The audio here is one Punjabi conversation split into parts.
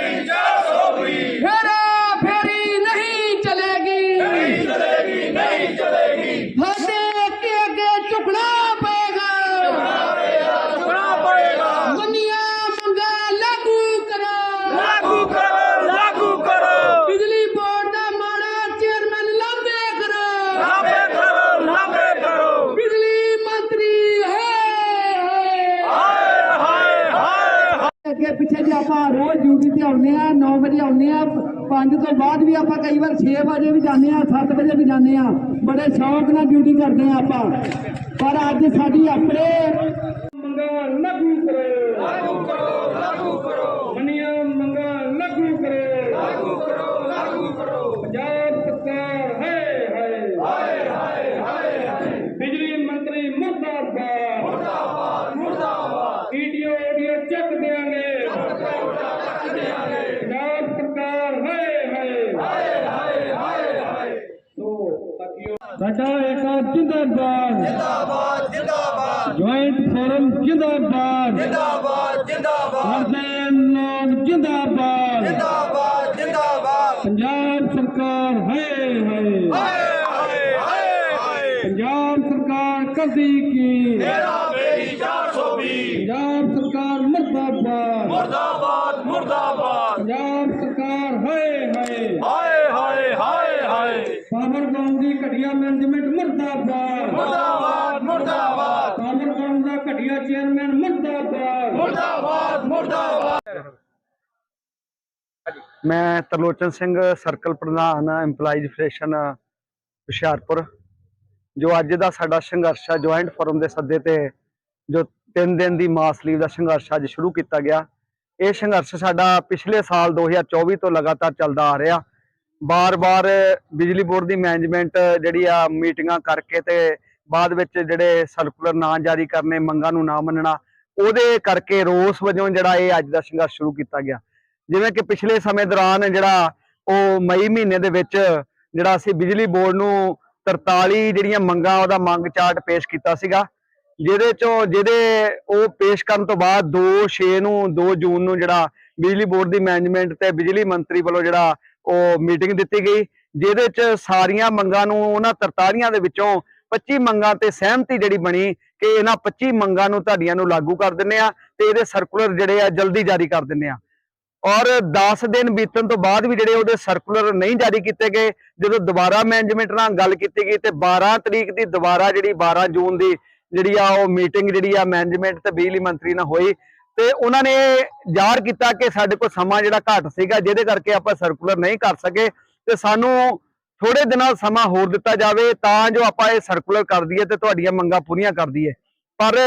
Ranger, so oh, we. ਆਪਾਂ ਰੋਜ਼ ਡਿਊਟੀ ਤੇ ਆਉਂਦੇ ਆ 9 ਵਜੇ ਆਉਂਦੇ ਆ 5 ਤੋਂ ਬਾਅਦ ਵੀ ਆਪਾਂ ਕਈ ਵਾਰ 6 ਵਜੇ ਵੀ ਜਾਂਦੇ ਆ 7 ਵਜੇ ਵੀ ਜਾਂਦੇ ਆ ਬੜੇ ਸ਼ੌਕ ਨਾਲ ਡਿਊਟੀ ਕਰਦੇ ਆ ਆਪਾਂ। ਪਰ ਅੱਜ ਸਾਡੀ ਆਪਣੇ ਮੰਗਾ ਲਾਗੂ ਕਰੋ ਲਾਗੂ ਕਰੋ ਲਾਗੂ ਕਰੋ। ਮਨੀ ਸਾਡਾ ਏਕਮ ਜਿੰਦਾਬਾਦ। ਜਿੰਦਾਬਾਦ ਜਿੰਦਾਬਾਦ। ਜੁਆਇੰਟ ਫੋਰਮ ਜਿੰਦਾਬਾਦ। ਜਿੰਦਾਬਾਦ ਜਿੰਦਾਬਾਦ। ਹਰਦੇਨ ਲੋਕ ਜਿੰਦਾਬਾਦ। ਜਿੰਦਾਬਾਦ ਜਿੰਦਾਬਾਦ। ਪੰਜਾਬ ਸਰਕਾਰ ਹੈ ਹੈ ਪੰਜਾਬ ਸਰਕਾਰ ਕਦੀ ਕੀ? ਮੇਰਾ ਮੇਰੀ 420 ਪੰਜਾਬ ਸਰਕਾਰ ਮਰਦਾਬਾਦ। ਮਰਦਾਬਾਦ। ਚੇਅਰਮੈਨ ਮੈਂ ਤਰਲੋਚਨ ਸਿੰਘ ਸਰਕਲ ਪ੍ਰਧਾਨ EMPLOYEE ਫੈਡਰੇਸ਼ਨ ਹੁਸ਼ਿਆਰਪੁਰ ਜੋ ਅੱਜ ਦਾ ਸਾਡਾ ਸੰਘਰਸ਼ ਆ ਜੁਆਇੰਟ ਫੋਰਮ ਦੇ ਸੱਦੇ ਤੇ ਜੋ ਤਿੰਨ ਦਿਨ ਦੀ ਮਾਸ ਲੀਵ ਦਾ ਸੰਘਰਸ਼ ਅੱਜ ਸ਼ੁਰੂ ਕੀਤਾ ਗਿਆ। ਇਹ ਸੰਘਰਸ਼ ਸਾਡਾ ਪਿਛਲੇ ਸਾਲ 2024 ਤੋਂ ਲਗਾਤਾਰ ਚੱਲਦਾ ਆ ਰਿਹਾ। ਬਾਰ-ਬਾਰ ਬਿਜਲੀ ਬੋਰਡ ਦੀ ਮੈਨੇਜਮੈਂਟ ਜਿਹੜੀ ਆ ਮੀਟਿੰਗਾਂ ਕਰਕੇ ਤੇ ਬਾਅਦ ਵਿੱਚ ਜਿਹੜੇ ਸਰਕੂਲਰ ਨਾ ਜਾਰੀ ਕਰਨੇ, ਮੰਗਾਂ ਨੂੰ ਨਾ ਮੰਨਣਾ, ਉਹਦੇ ਕਰਕੇ ਰੋਸ ਵਜੋਂ ਜਿਹੜਾ ਇਹ ਅੱਜ ਦਾ ਸੰਘਰਸ਼ ਸ਼ੁਰੂ ਕੀਤਾ ਗਿਆ। ਜਿਵੇਂ ਕਿ ਪਿਛਲੇ ਸਮੇਂ ਦੌਰਾਨ ਜਿਹੜਾ ਉਹ ਮਈ ਮਹੀਨੇ ਦੇ ਵਿੱਚ ਜਿਹੜਾ ਅਸੀਂ ਬਿਜਲੀ ਬੋਰਡ ਨੂੰ 43 ਜਿਹੜੀਆਂ ਮੰਗਾਂ ਉਹਦਾ ਮੰਗ ਚਾਰਟ ਪੇਸ਼ ਕੀਤਾ ਸੀਗਾ, ਜਿਹਦੇ ਚੋਂ ਜਿਹਦੇ ਉਹ ਪੇਸ਼ ਕਰਨ ਤੋਂ ਬਾਅਦ 2 6 ਨੂੰ 2 ਜੂਨ ਨੂੰ ਜਿਹੜਾ ਬਿਜਲੀ ਬੋਰਡ ਦੀ ਮੈਨੇਜਮੈਂਟ ਤੇ ਬਿਜਲੀ ਮੰਤਰੀ ਵੱਲੋਂ ਜਿਹੜਾ ਉਹ ਮੀਟਿੰਗ ਦਿੱਤੀ ਗਈ, ਜਿਹਦੇ ਚ ਸਾਰੀਆਂ ਮੰਗਾਂ ਨੂੰ ਉਹਨਾਂ 43 ਦੇ ਵਿੱਚੋਂ 25 ਮੰਗਾਂ ਤੇ ਸਹਿਮਤੀ ਜਿਹੜੀ ਬਣੀ ਕਿ ਇਹਨਾਂ 25 ਮੰਗਾਂ ਨੂੰ ਤੁਹਾਡੀਆਂ ਨੂੰ ਲਾਗੂ ਕਰ ਦਿੰਨੇ ਆ ਤੇ ਇਹਦੇ ਸਰਕੂਲਰ ਜਿਹੜੇ ਆ ਜਲਦੀ ਜਾਰੀ ਕਰ ਦਿੰਨੇ ਆ ਔਰ 10 ਦਿਨ ਬੀਤਣ ਤੋਂ ਬਾਅਦ ਵੀ ਜਿਹੜੇ ਉਹਦੇ ਸਰਕੂਲਰ ਨਹੀਂ ਜਾਰੀ ਕੀਤੇ ਗਏ, ਜਦੋਂ ਦੁਬਾਰਾ ਮੈਨੇਜਮੈਂਟ ਨਾਲ ਗੱਲ ਕੀਤੀ ਗਈ ਤੇ 12 ਤਰੀਕ ਦੀ ਦੁਬਾਰਾ ਜਿਹੜੀ 12 ਜੂਨ ਦੀ ਜਿਹੜੀ ਆ ਉਹ ਮੀਟਿੰਗ ਜਿਹੜੀ ਆ ਮੈਨੇਜਮੈਂਟ ਤੇ ਬਿਜਲੀ ਮੰਤਰੀ ਨਾਲ ਹੋਈ ਤੇ ਉਹਨਾਂ ਨੇ ਜ਼ਾਹਰ ਕੀਤਾ ਕਿ ਸਾਡੇ ਕੋਲ ਸਮਾਂ ਜਿਹੜਾ ਘੱਟ ਸੀਗਾ, ਜਿਹਦੇ ਕਰਕੇ ਆਪਾਂ ਸਰਕੂਲਰ ਨਹੀਂ ਕਰ ਸਕੇ ਤੇ ਸਾਨੂੰ ਥੋੜੇ ਦਿਨਾਂ ਸਮਾਂ ਹੋਰ ਦਿੱਤਾ ਜਾਵੇ ਤਾਂ ਜੋ ਆਪਾਂ ਇਹ ਸਰਕੂਲਰ ਕਰ ਦਈਏ ਤੇ ਤੁਹਾਡੀਆਂ ਮੰਗਾਂ ਪੂਰੀਆਂ ਕਰ ਦਈਏ। ਪਰ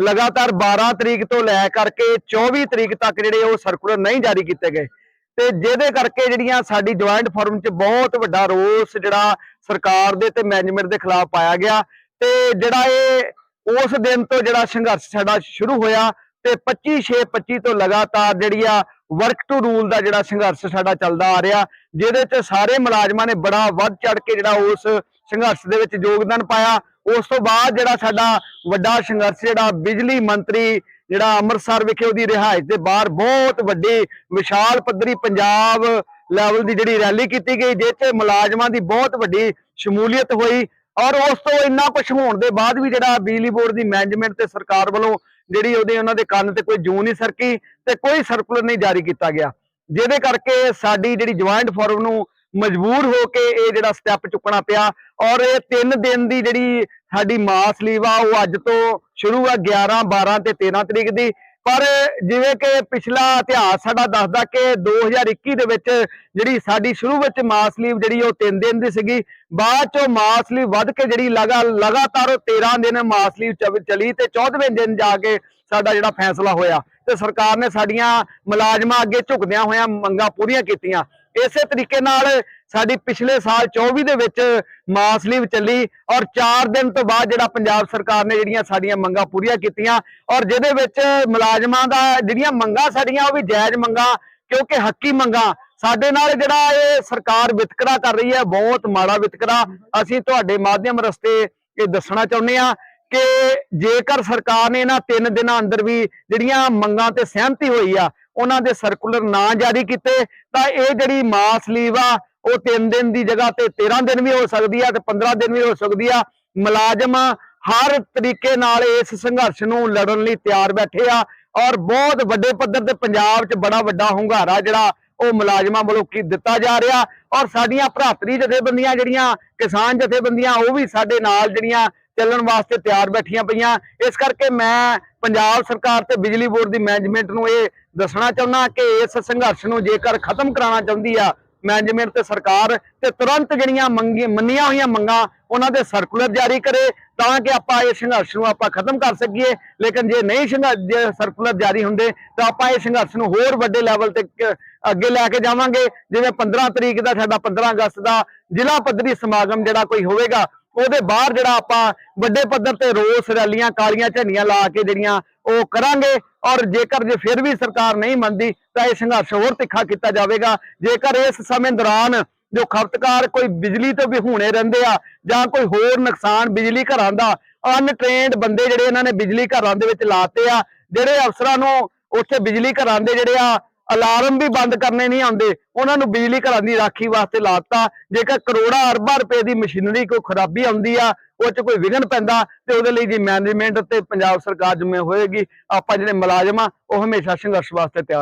ਲਗਾਤਾਰ 12 ਤਰੀਕ ਤੋਂ ਲੈ ਕਰਕੇ 24 ਤਰੀਕ ਤੱਕ ਜਿਹੜੇ ਉਹ ਸਰਕੂਲਰ ਨਹੀਂ ਜਾਰੀ ਕੀਤੇ ਗਏ। ਤੇ ਜਿਹਦੇ ਕਰਕੇ ਜਿਹੜੀਆਂ ਸਾਡੀ ਜੁਆਇੰਟ ਫੋਰਮ 'ਚ ਬਹੁਤ ਵੱਡਾ ਰੋਸ ਜਿਹੜਾ ਸਰਕਾਰ ਦੇ ਤੇ ਮੈਨੇਜਮੈਂਟ ਦੇ ਖਿਲਾਫ ਪਾਇਆ ਗਿਆ ਤੇ ਜਿਹੜਾ ਇਹ ਉਸ ਦਿਨ ਤੋਂ ਜਿਹੜਾ ਸੰਘਰਸ਼ ਸਾਡਾ ਸ਼ੁਰੂ ਹੋਇਆ ਤੇ 25 6 25 ਤੋਂ ਲਗਾਤਾਰ ਜਿਹੜੀ ਆ ਵਰਕ ਟੂ ਰੂਲ ਦਾ ਜਿਹੜਾ ਸੰਘਰਸ਼ ਸਾਡਾ ਚੱਲਦਾ ਆ ਰਿਹਾ, ਜਿਹਦੇ 'ਚ ਸਾਰੇ ਮੁਲਾਜ਼ਮਾਂ ਨੇ ਬੜਾ ਵੱਧ ਚੜ ਕੇ ਜਿਹੜਾ ਉਸ ਸੰਘਰਸ਼ ਦੇ ਵਿੱਚ ਯੋਗਦਾਨ ਪਾਇਆ। ਉਸ ਤੋਂ ਬਾਅਦ ਜਿਹੜਾ ਸਾਡਾ ਵੱਡਾ ਸੰਘਰਸ਼, ਜਿਹੜਾ ਬਿਜਲੀ ਮੰਤਰੀ ਜਿਹੜਾ ਅੰਮ੍ਰਿਤਸਰ ਵਿਖੇ ਉਹਦੀ ਰਿਹਾਇਸ਼ ਦੇ ਬਾਹਰ ਬਹੁਤ ਵੱਡੀ ਵਿਸ਼ਾਲ ਪੱਧਰੀ ਪੰਜਾਬ ਲੈਵਲ ਦੀ ਜਿਹੜੀ ਰੈਲੀ ਕੀਤੀ ਗਈ ਜਿਸ 'ਚ ਮੁਲਾਜ਼ਮਾਂ ਦੀ ਬਹੁਤ ਵੱਡੀ ਸ਼ਮੂਲੀਅਤ ਹੋਈ। ਔਰ ਉਸ ਤੋਂ ਇੰਨਾ ਕੁਝ ਹੋਣ ਦੇ ਬਾਅਦ ਵੀ ਜਿਹੜਾ ਬਿਜਲੀ ਬੋਰਡ ਦੀ ਮੈਨੇਜਮੈਂਟ ਤੇ ਸਰਕਾਰ ਵੱਲੋਂ ਜਿਹੜੀ ਉਹਦੇ ਉਹਨਾਂ ਦੇ ਕੰਨ ਤੇ ਕੋਈ ਜੂੰ ਨਹੀਂ ਸਰਕੀ ਤੇ ਕੋਈ ਸਰਕੂਲਰ ਨਹੀਂ ਜਾਰੀ ਕੀਤਾ ਗਿਆ। ਜਿਹਦੇ ਕਰਕੇ ਸਾਡੀ ਜਿਹੜੀ ਜੁਆਇੰਟ ਫੋਰਮ ਨੂੰ ਮਜਬੂਰ ਹੋ ਕੇ ਇਹ ਜਿਹੜਾ ਸਟੈਪ ਚੁੱਕਣਾ ਪਿਆ ਔਰ ਇਹ 3 ਦਿਨ ਦੀ ਜਿਹੜੀ ਸਾਡੀ ਮਾਸ ਲੀਵ ਆ, ਉਹ ਅੱਜ ਤੋਂ ਸ਼ੁਰੂ ਆ 11 12 ਤੇ 13 ਤਰੀਕ ਦੀ। ਪਰ ਜਿਵੇਂ ਕਿ ਪਿਛਲਾ ਇਤਿਹਾਸ ਸਾਡਾ ਦੱਸਦਾ ਕਿ 2021 ਦੇ ਵਿੱਚ ਜਿਹੜੀ ਸਾਡੀ ਸ਼ੁਰੂ ਵਿੱਚ ਮਾਸ ਲੀਵ ਜਿਹੜੀ ਉਹ 3 ਦਿਨ ਦੀ ਸੀਗੀ, ਬਾਅਦ ਚੋਂ ਮਾਸ ਲੀਵ ਵੱਧ ਕੇ ਜਿਹੜੀ ਲਗਾ, ਲਗਾਤਾਰ ਉਹ 13 ਦਿਨ ਮਾਸ ਲੀਵ ਚੱਲ- ਤੇ 14ਵੇਂ ਦਿਨ ਜਾ ਕੇ ਸਾਡਾ ਜਿਹੜਾ ਫੈਸਲਾ ਹੋਇਆ ਤੇ ਸਰਕਾਰ ਨੇ ਸਾਡੀਆਂ ਮੁਲਾਜ਼ਮਾਂ ਅੱਗੇ ਝੁਕਦਿਆਂ ਹੋਇਆਂ ਮੰਗਾਂ ਪੂਰੀਆਂ ਕੀਤੀਆਂ। ਇਸੇ ਤਰੀਕੇ ਨਾਲ ਸਾਡੀ ਪਿਛਲੇ ਸਾਲ 24 ਦੇ ਵਿੱਚ ਮਾਸ ਲੀਵ ਚੱਲੀ ਔਰ 4 ਦਿਨ ਤੋਂ ਬਾਅਦ ਜਿਹੜਾ ਪੰਜਾਬ ਸਰਕਾਰ ਨੇ ਜਿਹੜੀਆਂ ਸਾਡੀਆਂ ਮੰਗਾਂ ਪੂਰੀਆਂ ਕੀਤੀਆਂ ਔਰ ਜਿਹਦੇ ਵਿੱਚ ਮੁਲਾਜ਼ਮਾਂ ਦਾ ਜਿਹੜੀਆਂ ਮੰਗਾਂ ਸਾਡੀਆਂ ਉਹ ਵੀ ਜਾਇਜ਼ ਮੰਗਾਂ ਕਿਉਂਕਿ ਹੱਕੀ ਮੰਗਾਂ, ਸਾਡੇ ਨਾਲ ਜਿਹੜਾ ਇਹ ਸਰਕਾਰ ਵਿਤਕਰਾ ਕਰ ਰਹੀ ਹੈ, ਬਹੁਤ ਮਾੜਾ ਵਿਤਕਰਾ। ਅਸੀਂ ਤੁਹਾਡੇ ਮਾਧਿਅਮ ਰਸਤੇ ਇਹ ਦੱਸਣਾ ਚਾਹੁੰਦੇ ਆ ਕਿ ਜੇਕਰ ਸਰਕਾਰ ਨੇ ਇਹਨਾਂ ਤਿੰਨ ਦਿਨਾਂ ਅੰਦਰ ਵੀ ਜਿਹੜੀਆਂ ਮੰਗਾਂ ਤੇ ਸਹਿਮਤੀ ਹੋਈ ਆ, ਉਹਨਾਂ ਦੇ ਸਰਕੂਲਰ ਨਾ ਜਾਰੀ ਕੀਤੇ, ਤਾਂ ਇਹ ਜਿਹੜੀ ਮਾਸ ਲੀਵ ਆ, ਉਹ 3 ਦਿਨ ਦੀ ਜਗ੍ਹਾ ਤੇ 13 ਦਿਨ ਵੀ ਹੋ ਸਕਦੀ ਆ ਤੇ 15 ਦਿਨ ਵੀ ਹੋ ਸਕਦੀ ਆ। ਮੁਲਾਜ਼ਮ ਹਰ ਤਰੀਕੇ ਨਾਲ ਇਸ ਸੰਘਰਸ਼ ਨੂੰ ਲੜਨ ਲਈ ਤਿਆਰ ਬੈਠੇ ਆ ਔਰ ਬਹੁਤ ਵੱਡੇ ਪੱਧਰ ਤੇ ਪੰਜਾਬ 'ਚ ਬੜਾ ਵੱਡਾ ਹੁੰਗਾਰਾ ਜਿਹੜਾ ਉਹ ਮੁਲਾਜ਼ਮਾਂ ਵੱਲੋਂ ਕੀ ਦਿੱਤਾ ਜਾ ਰਿਹਾ ਔਰ ਸਾਡੀਆਂ ਭਰਾਤਰੀ ਜਥੇਬੰਦੀਆਂ ਜਿਹੜੀਆਂ ਕਿਸਾਨ ਜਥੇਬੰਦੀਆਂ, ਉਹ ਵੀ ਸਾਡੇ ਨਾਲ ਜਿਹੜੀਆਂ ਚੱਲਣ ਵਾਸਤੇ ਤਿਆਰ ਬੈਠੀਆਂ ਪਈਆਂ। ਇਸ ਕਰਕੇ ਮੈਂ ਪੰਜਾਬ ਸਰਕਾਰ ਤੇ ਬਿਜਲੀ ਬੋਰਡ ਦੀ ਮੈਨੇਜਮੈਂਟ ਨੂੰ ਇਹ ਦੱਸਣਾ ਚਾਹੁੰਦਾ ਕਿ ਇਸ ਸੰਘਰਸ਼ ਨੂੰ ਜੇਕਰ ਖਤਮ ਕਰਾਉਣਾ ਚਾਹੁੰਦੀ ਆ ਮੈਨੇਜਮੈਂਟ ਤੇ ਸਰਕਾਰ ਤੇ ਤੁਰੰਤ ਜਿਹੜੀਆਂ ਮੰਗੀ, ਮੰਨੀਆਂ ਹੋਈਆਂ ਮੰਗਾਂ, ਉਹਨਾਂ ਦੇ ਸਰਕੂਲਰ ਜਾਰੀ ਕਰੇ ਤਾਂ ਕਿ ਆਪਾਂ ਇਹ ਸੰਘਰਸ਼ ਨੂੰ ਆਪਾਂ ਖਤਮ ਕਰ ਸਕੀਏ। ਲੇਕਿਨ ਜੇ ਨਹੀਂ ਸੰਘਰਸ਼ ਸਰਕੂਲਰ ਜਾਰੀ ਹੁੰਦੇ ਤਾਂ ਆਪਾਂ ਇਹ ਸੰਘਰਸ਼ ਨੂੰ ਹੋਰ ਵੱਡੇ ਲੈਵਲ ਤੇ ਅੱਗੇ ਲੈ ਕੇ ਜਾਵਾਂਗੇ। ਜਿਵੇਂ 15 ਤਰੀਕ ਦਾ ਸਾਡਾ 15 ਅਗਸਤ ਦਾ ਜ਼ਿਲ੍ਹਾ ਪੱਧਰੀ ਸਮਾਗਮ ਜਿਹੜਾ ਕੋਈ ਹੋਵੇਗਾ ਉਹਦੇ ਬਾਹਰ ਜਿਹੜਾ ਆਪਾਂ ਵੱਡੇ ਪੱਧਰ ਤੇ ਰੋਸ ਰੈਲੀਆਂ, ਕਾਲੀਆਂ ਝੰਡੀਆਂ ਲਾ ਕੇ ਜਿਹੜੀਆਂ ਉਹ ਕਰਾਂਗੇ ਔਰ ਜੇਕਰ ਜੇ ਫਿਰ ਵੀ ਸਰਕਾਰ ਨਹੀਂ ਮੰਨਦੀ ਤਾਂ ਇਹ ਸੰਘਰਸ਼ ਹੋਰ ਤਿੱਖਾ ਕੀਤਾ ਜਾਵੇਗਾ। ਜੇਕਰ ਇਸ ਸਮੇਂ ਦੌਰਾਨ ਜੋ ਖਪਤਕਾਰ ਕੋਈ ਬਿਜਲੀ ਤੋਂ ਵੀ ਹੁਣੇ ਰਹਿੰਦੇ ਆ ਜਾਂ ਕੋਈ ਹੋਰ ਨੁਕਸਾਨ ਬਿਜਲੀ ਘਰਾਂ ਦਾ ਅਨਟ੍ਰੇਨਡ ਬੰਦੇ ਜਿਹੜੇ ਇਹਨਾਂ ਨੇ ਬਿਜਲੀ ਘਰਾਂ ਦੇ ਵਿੱਚ ਲਾਤੇ ਆ, ਜਿਹੜੇ ਅਫਸਰਾਂ ਨੂੰ ਉੱਥੇ ਬਿਜਲੀ ਘਰਾਂ ਦੇ ਜਿਹੜੇ ਆ ਅਲਾਰਮ ਵੀ ਬੰਦ ਕਰਨੇ ਨਹੀਂ ਆਉਂਦੇ। ਉਹਨਾਂ ਨੂੰ ਬਿਜਲੀ ਘਰਾਂ ਦੀ ਰਾਖੀ ਵਾਸਤੇ ਲਾਤਾ। ਜੇਕਰ ਕਰੋੜਾਂ ਅਰਬਾਂ ਰੁਪਏ ਦੀ ਮਸ਼ੀਨਰੀ ਕੋਈ ਖਰਾਬੀ ਆਉਂਦੀ ਆ, ਉਹ ਚ ਕੋਈ ਵਿਘਨ ਪੈਂਦਾ, ਤੇ ਉਹਦੇ ਲਈ ਜੀ ਮੈਨੇਜਮੈਂਟ ਤੇ ਪੰਜਾਬ ਸਰਕਾਰ ਜ਼ਿੰਮੇ ਹੋਏਗੀ। ਆਪਾਂ ਜਿਹੜੇ ਮੁਲਾਜ਼ਮ ਆ, ਉਹ ਹਮੇਸ਼ਾ ਸੰਘਰਸ਼ ਵਾਸਤੇ ਤਿਆਰ